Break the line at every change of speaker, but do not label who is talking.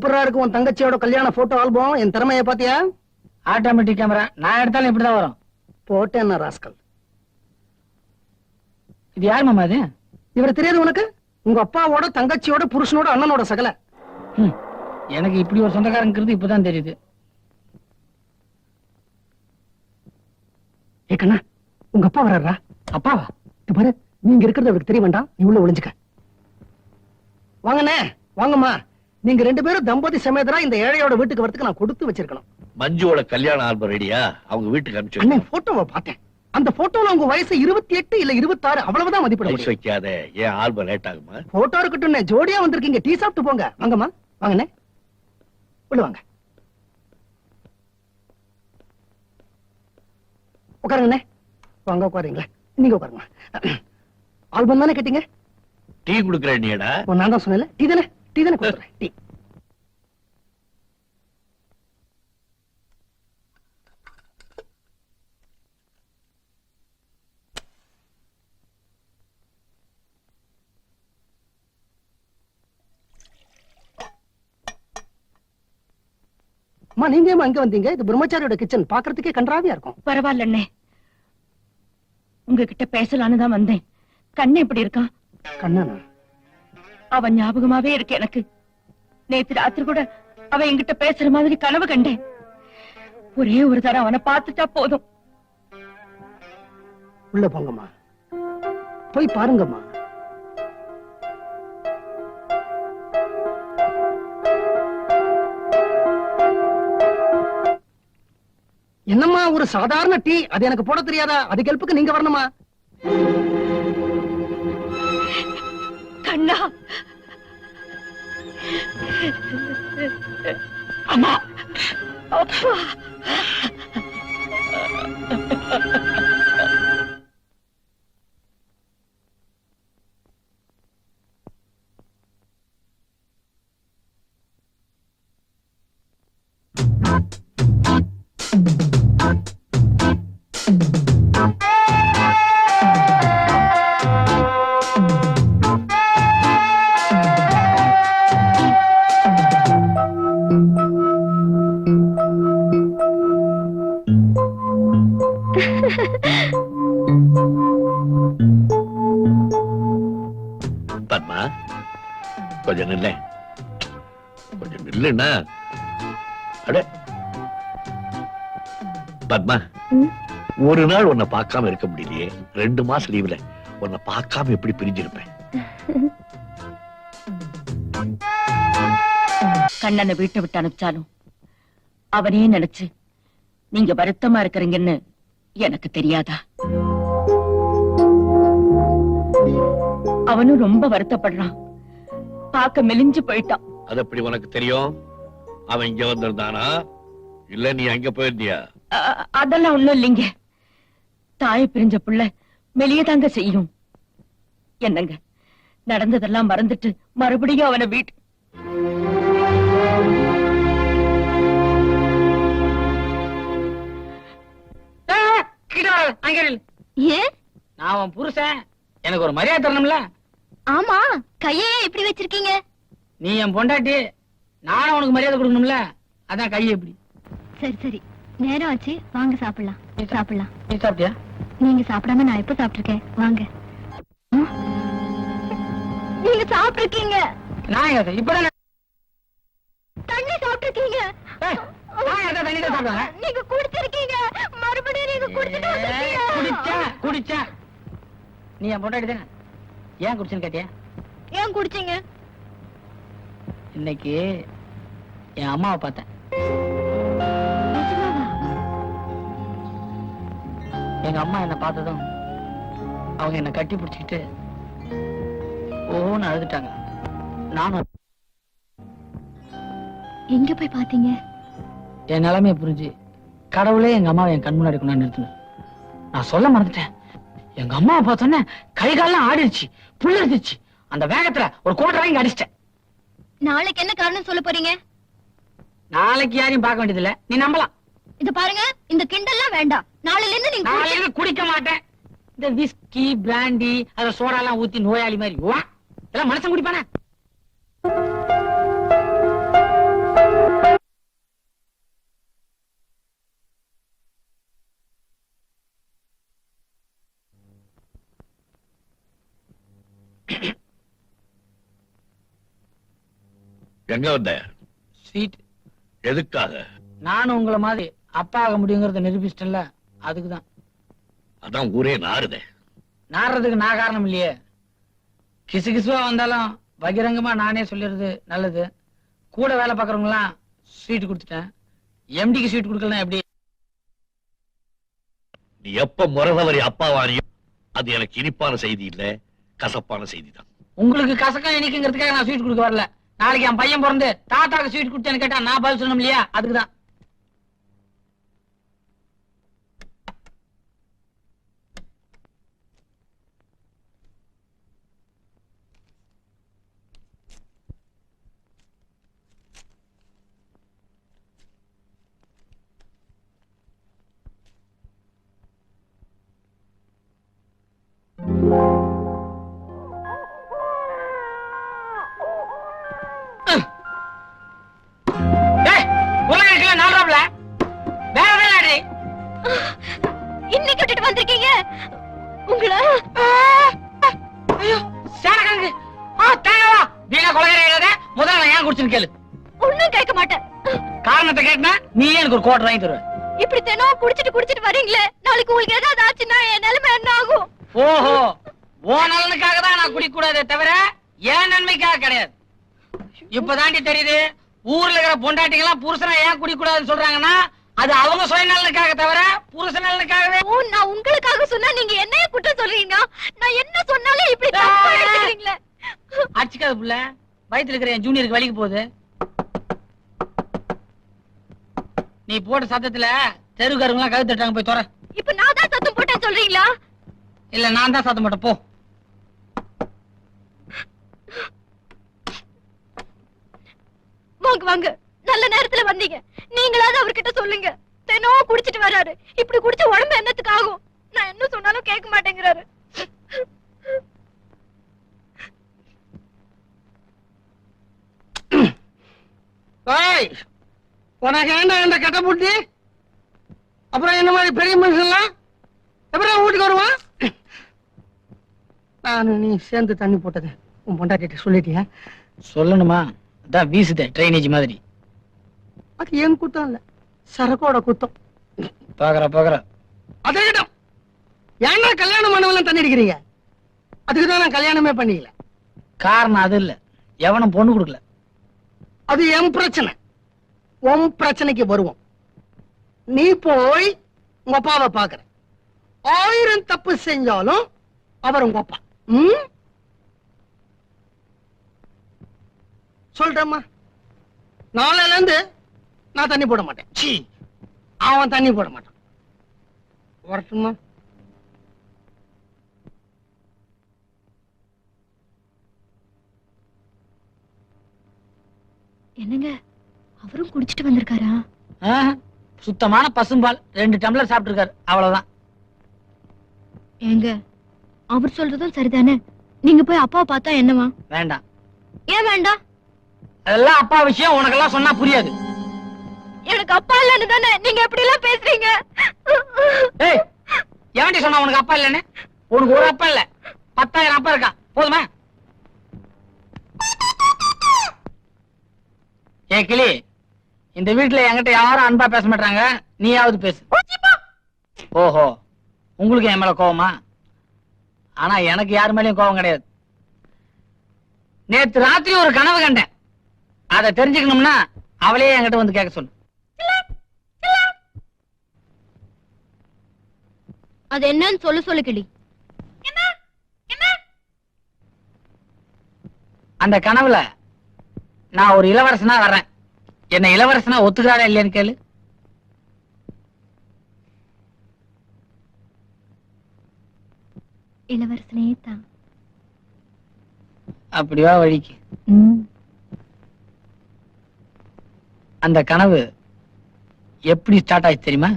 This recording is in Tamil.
சூப்பரா இருக்கு உன் தங்கச்சியோட கல்யாண போட்டோ ஆல்பம் என் திறமைய பாத்தியா
ஆட்டோமேட்டிக் கேமரா நான் எடுத்தாலும் இப்படிதான் வரும்.
போட்டேன் ராஸ்கல்.
இது யார் மாமா இது
இவரை தெரியாது உனக்கு? உங்க அப்பாவோட தங்கச்சியோட புருஷனோட அண்ணனோட சகல.
எனக்கு இப்படி ஒரு சொந்தக்காரங்கிறது இப்பதான் தெரியுது.
ஏ கண்ணா உங்க அப்பா வர்றாரா?
அப்பாவா?
இது பாரு நீங்க இருக்கிறது அவருக்கு தெரிய வேண்டாம். உள்ள ஒளிஞ்சுக்க. வாங்கண்ணே வாங்கம்மா. நீங்க ரெண்டு பேரும் தம்பதி சமேதரா இந்த ஏழையோட வீட்டுக்கு வரதுக்கு நான் கொடுத்து வச்சிருக்கணும்.
மஞ்சுவோட கல்யாண ஆல்பம் ரெடியா அவங்க வீட்டுக்கு அனுப்பிச்சு
அண்ணன் போட்டோவை பார்த்தேன். அந்த போட்டோல உங்க வயசு இருபத்தி எட்டு இல்ல இருபத்தாறு அவ்வளவுதான் மதிப்பிட முடியும்
வைக்காத ஏன் ஆல்பம் லேட் ஆகுமா?
போட்டோ இருக்கட்டும் ஜோடியா வந்திருக்கீங்க டீ சாப்பிட்டு போங்க. வாங்கம்மா வாங்கண்ணே. உள்ள வாங்க. உட்காருங்கண்ணே. வாங்க உட்காருங்களா. நீங்க உட்காருங்க ஆல்பம் தானே கேட்டீங்க?
டீ குடுக்கற நீடா
நான் தான் சொன்னேன்ல டீ தானே? டீ தானே டீ. அம்மா நீங்க ஏம்மா அங்க வந்தீங்க? இது பிரம்மச்சாரியோட கிச்சன் பாக்குறதுக்கே கன்றாவியா இருக்கும்.
பரவாயில்ல அண்ணே. உங்ககிட்ட பேசலான்னு தான் வந்தேன். கண்ணு எப்படி இருக்கான்?
கண்ணனா
அவன் ஞாபகமாவே இருக்கு எனக்கு. நேத்து ராத்திரி கூட அவன் என்கிட்ட பேசுற மாதிரி கனவு கண்டேன். ஒரே ஒரு தரம் அவனை பார்த்துட்டா போதும்.
உள்ள போங்கம்மா. போய் பாருங்கம்மா. என்னம்மா ஒரு சாதாரண டீ? அது எனக்கு போட தெரியாதா? அது கெல்ப்புக்கு நீங்க வரணுமா?
கண்ணா.
அம்மா.
அப்பா
கொஞ்சம் நில்ல கொஞ்சம் நில்லுண்ணா. அட. பத்மா? ஒரு நாள் உன்னை பார்க்காம இருக்க முடியலையே. ரெண்டு மாசம் லீவ்ல உன்னை பார்க்காம எப்படி பிரிஞ்சிருப்பேன்?
கண்ணனை வீட்டை விட்டு அனுப்பிச்சாலும் அவனே நினைச்சு நீங்க வருத்தமா இருக்கிறீங்கன்னு எனக்கு தெரியாதா? அவனும் ரொம்ப வருத்தப்படுறான். பார்க்க மெலிஞ்சு போயிட்டான்.
அது எப்படி உனக்கு தெரியும்? அவன் இங்க வந்திருந்தானா? இல்ல நீ அங்க போயிருந்தியா?
அதெல்லாம் ஒண்ணும் இல்லைங்க. தாயை பிரிஞ்ச புள்ள மெலியதாங்க செய்யும். என்னங்க நடந்ததெல்லாம் மறந்துட்டு மறுபடியும் அவனை வீட்டு
அங்க.
ஏன்
நான் அவன் புருஷன். எனக்கு ஒரு மரியாதை தரணும்ல?
ஆமா கையே இப்படி வச்சிருக்கீங்க?
நீ என் பொண்டாட்டி நானும் உனக்கு மரியாதை கொடுக்கணும்ல? அதான் கையை எப்படி?
சரி சரி. நேரம் ஆச்சு. வாங்க சாப்பிடலாம். சாப்பிடலாம்.
நீ சாப்பிட்டியா?
நீங்க சாப்பிடாம நான் எப்ப சாப்பிட்டிருக்கேன்? வாங்க? நீங்க சாப்பிட்டிருக்கீங்க.
நான் இப்பதான்
தண்ணி சாப்பிட்டிருக்கீங்க. நீங்க குடிச்சிருக்கீங்க. மறுபடியும் நீங்க குடிச்சிட்டு.
குடிச்சேன் குடிச்சேன் நீ என் பொண்டாட்டி தானே? ஏன் குடிச்சேன்னு கேட்டியா?
ஏன் குடிச்சீங்க?
இன்னைக்கு என் அம்மாவை பார்த்தேன்? எங்க அம்மா என்ன பார்த்ததும் அவங்க என்ன கட்டி பிடிச்சிக்கிட்டு ஓன்னு அழுதுட்டாங்க. நானும்
எங்க போய் பாத்தீங்க
என் நிலைமையை புரிஞ்சு கடவுளே எங்க அம்மாவை என் கண் முன்னாடி கொண்டாந்து நிறுத்தினேன் நான் சொல்ல மறந்துட்டேன். எங்க அம்மாவை பார்த்தோன்னே கை கால்லாம் ஆடிடுச்சு புல்லடிச்சு அந்த வேகத்துல ஒரு கோட்டை வாங்கி அடிச்சிட்டேன்.
நாளைக்கு என்ன காரணம் சொல்ல போறீங்க?
நாளைக்கு யாரையும் பார்க்க வேண்டியதில்ல. நீ நம்பலாம்.
இது பாருங்க இந்த கிண்டல்லாம் வேண்டாம். நாளைல இருந்து நீங்க
நாளைக்கு குடிக்க மாட்டேன். இந்த விஸ்கி பிராண்டி அத சோடா எல்லாம் ஊத்தி நோயாளி மாதிரி. வா. எல்லாம் மனுஷன் குடிப்பானே.
எங்க வந்த?
ஸ்வீட்.
எதுக்காக?
நானும் உங்களை மாதிரி அப்பா ஆக முடியுங்கிறத நிரூபிச்சிட்டேன்ல அதுக்குதான்.
அதான் ஊரே நாறுதே.
நாடுறதுக்கு நான் காரணம் இல்லையே. கிசு கிசுவா வந்தாலும் பகிரங்கமா நானே சொல்லிடுறது நல்லது. கூட வேலை பார்க்கறவங்களாம் ஸ்வீட் கொடுத்துட்டேன். எம்டிக்கு ஸ்வீட் கொடுக்கலாம் எப்படி?
நீ எப்ப முறதவரி அப்பாவானியோ அது எனக்கு இனிப்பான செய்தி இல்ல கசப்பான செய்தி தான்
உங்களுக்கு கசக்கம் இனிக்குங்கிறதுக்காக நான் ஸ்வீட் கொடுக்க வரல. நாளைக்கு என் பையன் பிறந்து தாத்தாக்கு ஸ்வீட் கொடுத்தேன்னு கேட்டா நான் பதில் சொல்லணும் இல்லையா? அதுக்குதான். டேய் கொலைகிறத முதல்ல ஏன் குடிச்சுன்னு கேளு.
ஒண்ணும் கேட்க மாட்டேன்.
காரணத்தை கேட்டனா நீ எனக்கு ஒரு கோட்டை வாங்கி தருவ?
இப்படி தினம் குடிச்சிட்டு குடிச்சிட்டு வரீங்களே நாளைக்கு உங்களுக்கு ஏதாவது ஆச்சுன்னா என் நிலைமை என்ன ஆகும்?
ஓஹோ ஓ நலனுக்காக தான் நான் குடிக்க கூடாதே தவிர ஏன் நன்மைக்காக கிடையாது. இப்பதாண்டி தெரியுது ஊர்ல இருக்கிற பொண்டாட்டிங்க எல்லாம் புருஷனை ஏன் குடிக்க கூடாதுன்னு சொல்றாங்கன்னா அது அவங்க சுயநலனுக்காக தவிர புருஷ நலனுக்காகவே.
நான் உங்களுக்காக சொன்னா நீங்க என்னைய குற்றம் சொல்றீங்க. நான் என்ன சொன்னாலும் இப்படி
அடிச்சுக்காத புள்ள. வயித்துல இருக்கிற என் ஜூனியருக்கு வலிக்கு போகுது. நீ போட்ட சத்தத்துல தெருக்காரங்களாம் கழுத்து தட்டாங்க போய் தோற.
இப்ப நான் தான் சத்தம் போட்டேன் சொல்றீங்களா?
இல்ல நான் தான் சத்தம் போட்டேன். போ.
வாங்க வாங்க. நல்ல நேரத்துல வந்தீங்க. நீங்களாவது அவர்கிட்ட சொல்லுங்க. தினம் குடிச்சிட்டு வராரு. இப்படி குடிச்ச உடம்பு என்னத்துக்கு ஆகும்? நான் என்ன சொன்னாலும் கேட்க மாட்டேங்கிறாரு.
ஏய் உனக்கு ஏண்டா இந்த கெட்ட புட்டி அப்புறம் என்ன மாதிரி பெரிய மனுஷன்லாம்? எப்பறம் வீட்டுக்கு வருவான்? நான் நீ சேர்ந்து தண்ணி போட்டது உன் பொண்டாட்டிட்ட சொல்லிட்டியா?
சொல்லணுமா? அதான் வீசுதே ட்ரைனேஜ் மாதிரி.
அது என் குத்தம் இல்ல சரக்கோட குத்தம்.
பாக்குற பாக்குற.
அதே இடம். ஏன்னா கல்யாணம் பண்ணவெல்லாம் தண்ணி அடிக்கிறீங்க? அதுக்கு தான் நான் கல்யாணமே பண்ணிக்கல.
காரணம் அது இல்ல. எவனும் பொண்ணு கொடுக்கல.
அது என் பிரச்சனை. உன் பிரச்சனைக்கு வருவோம். நீ போய் உங்க அப்பாவை பாக்குற ஆயிரம் தப்பு செஞ்சாலும் அவர் உங்க அப்பா. ம்? சொல்றேம்மா. நாளையில இருந்து நான் தண்ணி போட மாட்டேன். அவன் தண்ணி போட மாட்டான். வரட்டுமா
என்னங்க? அவரும் குடிச்சிட்டு வந்திருக்காரா?
சுத்தமான பசும்பால். ரெண்டு டம்ளர் சாப்பிட்டுருக்காரு. அவ்வளவுதான்.
ஏங்க அவர் சொல்றதும் சரிதானே? நீங்க போய் அப்பாவை பார்த்தா என்னவா
வேண்டாம்.
ஏன் வேண்டாம்?
அதெல்லாம் அப்பா விஷயம் உனக்கெல்லாம் சொன்னா புரியாது.
எனக்கு அப்பா இல்லன்னு தானே? நீங்க எப்படி எல்லாம் பேசுறீங்க?
ஏய் எவன்டி சொன்னா உனக்கு அப்பா இல்லைன்னு? உனக்கு ஒரு அப்பா இல்ல. பத்தாயிரம் அப்பா இருக்கான் போதுமா? ஏ கிளி இந்த வீட்டுல என்கிட்ட யாரும் அன்பா பேச மாட்டாங்க நீயாவது பேசு. ஓஹோ உங்களுக்கு என் மேல கோவமா? ஆனா எனக்கு யார் மேலயும் கோவம் கிடையாது. நேத்து ராத்திரி ஒரு கனவு கண்டேன். அதை தெரிஞ்சுக்கணும்னா அவளே என்கிட்ட வந்து கேட்க சொல்லு.
அது என்னன்னு சொல்லு சொல்லு கிளி.
அந்த கனவுல நான் ஒரு இளவரசனா வர்றேன். என்ன இளவரசனா ஒத்துக்கிறாரா இல்லையான்னு கேளு.
இளவரசனே தான்
அப்படிவா வழிக்கு. அந்த கனவு எப்படி ஸ்டார்ட் ஆச்சு தெரியுமா?